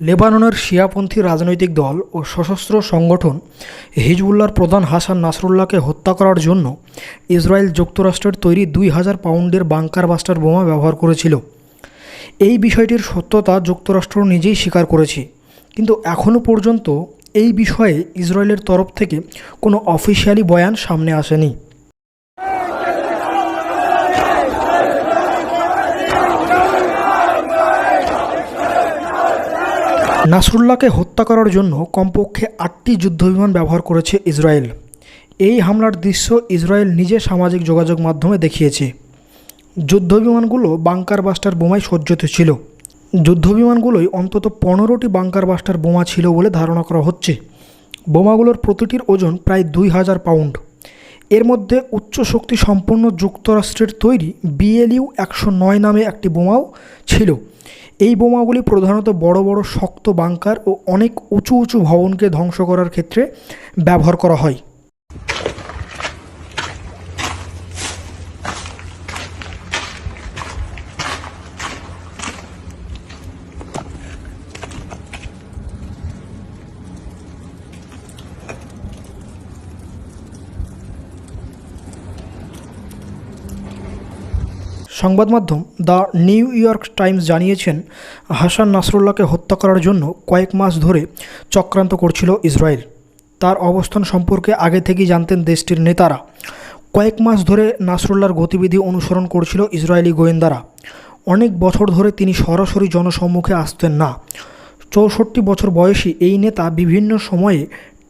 লেবাননের শিয়াপন্থী রাজনৈতিক দল ও সশস্ত্র সংগঠন হিজবুল্লাহর প্রধান হাসান নাসরুল্লাহকে হত্যা করার জন্য ইসরায়েল যুক্তরাষ্ট্রের তৈরি দুই হাজার পাউন্ডের বাংকার বাস্টার বোমা ব্যবহার করেছিল। এই বিষয়টির সত্যতা যুক্তরাষ্ট্র নিজেই স্বীকার করেছে। কিন্তু এখনও পর্যন্ত এই বিষয়ে ইসরায়েলের তরফ থেকে কোনো অফিসিয়ালি বয়ান সামনে আসেনি। নাসরুল্লাহকে হত্যা করার জন্য কমপক্ষে আটটি যুদ্ধবিমান ব্যবহার করেছে ইসরায়েল। এই হামলার দৃশ্য ইসরায়েল নিজে সামাজিক যোগাযোগ মাধ্যমে দেখিয়েছে। যুদ্ধবিমানগুলো বাংকার বাস্টার বোমায় সজ্জিত ছিল। যুদ্ধবিমানগুলোই অন্তত পনেরোটি বাংকার বাস্টার বোমা ছিল বলে ধারণা করা হচ্ছে। বোমাগুলোর প্রতিটির ওজন প্রায় দুই হাজার পাউন্ড। এর মধ্যে উচ্চ শক্তি সম্পন্ন যুক্তরাষ্ট্রের তৈরি বিএলইউ একশো নয় নামে একটি বোমাও ছিল। এই বোমাগুলি প্রধানত বড় বড় শক্ত বাঙ্কার ও অনেক উঁচু উঁচু ভবনকে ধ্বংস করার ক্ষেত্রে ব্যবহার করা হয়। সংবাদ মাধ্যম দ্য নিউ ইয়র্ক টাইমস জানিয়েছেন, হাসান নাসরুল্লাহকে হত্যা করার জন্য কয়েক মাস ধরে চক্রান্ত করছিল ইসরায়েল। তার অবস্থান সম্পর্কে আগে থেকেই জানতেন দেশটির নেতারা। কয়েক মাস ধরে নাসরুল্লাহর গতিবিধি অনুসরণ করছিল ইসরায়েলি গোয়েন্দারা। অনেক বছর ধরে তিনি সরাসরি জনসম্মুখে আসতেন না। চৌষট্টি বছর বয়সী এই নেতা বিভিন্ন সময়ে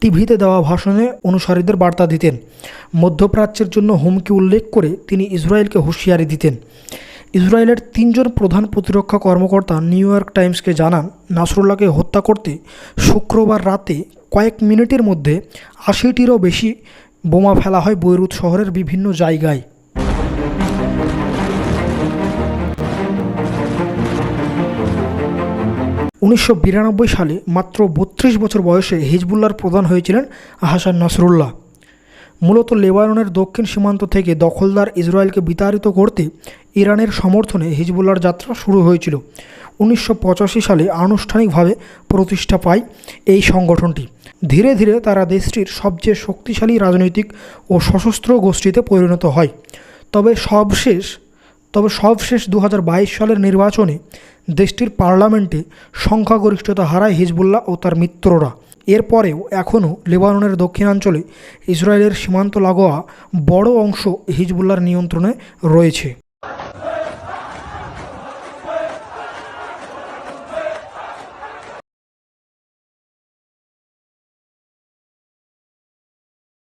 টিভিতে দেওয়া ভাষণে অনুসারীদের বার্তা দিতেন। মধ্যপ্রাচ্যের জন্য হুমকি উল্লেখ করে তিনি ইসরায়েলকে হুঁশিয়ারি দিতেন। ইসরায়েলের তিনজন প্রধান প্রতিরক্ষা কর্মকর্তা নিউ ইয়র্ক টাইমসকে জানান, নাসরুল্লাহকে হত্যা করতে শুক্রবার রাতে কয়েক মিনিটের মধ্যে আশিটিরও বেশি বোমা ফেলা হয় বৈরুত শহরের বিভিন্ন জায়গায়। উনিশশো বিরানব্বই সালে মাত্র বত্রিশ বছর বয়সে হিজবুল্লার প্রধান হয়েছিলেন হাসান নাসরুল্লাহ। মূলত লেবাননের দক্ষিণ সীমান্ত থেকে দখলদার ইসরায়েলকে বিতাড়িত করতে ইরানের সমর্থনে হিজবুল্লার যাত্রা শুরু হয়েছিল। উনিশশো পঁচাশি সালে আনুষ্ঠানিকভাবে প্রতিষ্ঠা পায় এই সংগঠনটি। ধীরে ধীরে তারা দেশটির সবচেয়ে শক্তিশালী রাজনৈতিক ও সশস্ত্র গোষ্ঠীতে পরিণত হয়। তবে সবশেষ তবে সবশেষ দু হাজার বাইশ সালের নির্বাচনে দেশটির পার্লামেন্টে সংখ্যাগরিষ্ঠতা হারায় হিজবুল্লাহ ও তার মিত্ররা। এরপরেও এখনও লেবাননের দক্ষিণাঞ্চলে ইসরায়েলের সীমান্ত লাগোয়া বড় অংশ হিজবুল্লার নিয়ন্ত্রণে রয়েছে।